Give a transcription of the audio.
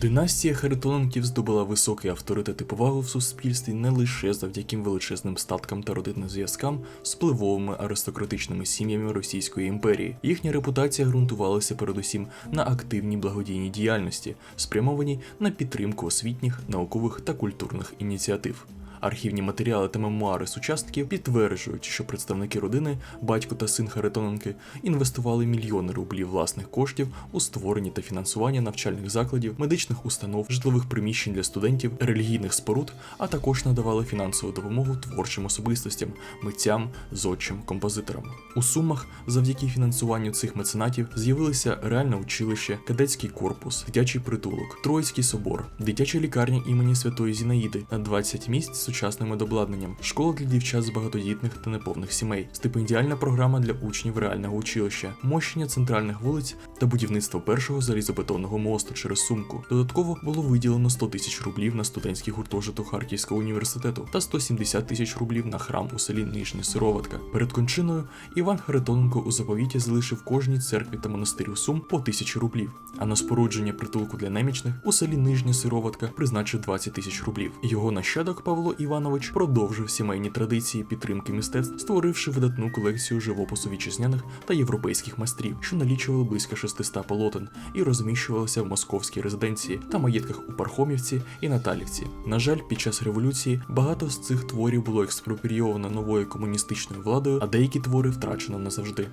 Династія Харитоненків здобула високий авторитет і повагу в суспільстві не лише завдяки величезним статкам та родинним зв'язкам з впливовими аристократичними сім'ями Російської імперії. Їхня репутація ґрунтувалася передусім на активній благодійній діяльності, спрямованій на підтримку освітніх, наукових та культурних ініціатив. Архівні матеріали та мемуари сучасників підтверджують, що представники родини, батько та син Харитоненки, інвестували мільйони рублів власних коштів у створення та фінансування навчальних закладів, медичних установ, житлових приміщень для студентів, релігійних споруд, а також надавали фінансову допомогу творчим особистостям, митцям, зодчим, композиторам. У Сумах, завдяки фінансуванню цих меценатів, з'явилися реальне училище, кадетський корпус, дитячий притулок, Троїцький собор, дитяча лікарня імені Святої Зінаїди на 20 місць сучасним обладнанням, школа для дівчат з багатодітних та неповних сімей, стипендіальна програма для учнів реального училища, мощення центральних вулиць та будівництво першого залізобетонного мосту через сумку. Додатково було виділено 100 тисяч рублів на студентський гуртожиток Харківського університету та 170 тисяч рублів на храм у селі Нижня Сироватка. Перед кончиною Іван Харитоненко у заповіті залишив кожній церкві та монастирю Сум по тисячі рублів, а на спорудження притулку для немічних у селі Нижня Сироватка призначив 20 тисяч рублів. Його нащадок Павло Іванович продовжив сімейні традиції підтримки мистецтв, створивши видатну колекцію живопису вітчизняних та європейських майстрів, що налічували близько 600 полотен і розміщувалися в московській резиденції та маєтках у Пархомівці і Наталівці. На жаль, під час революції багато з цих творів було експропрійовано новою комуністичною владою, а деякі твори втрачено назавжди.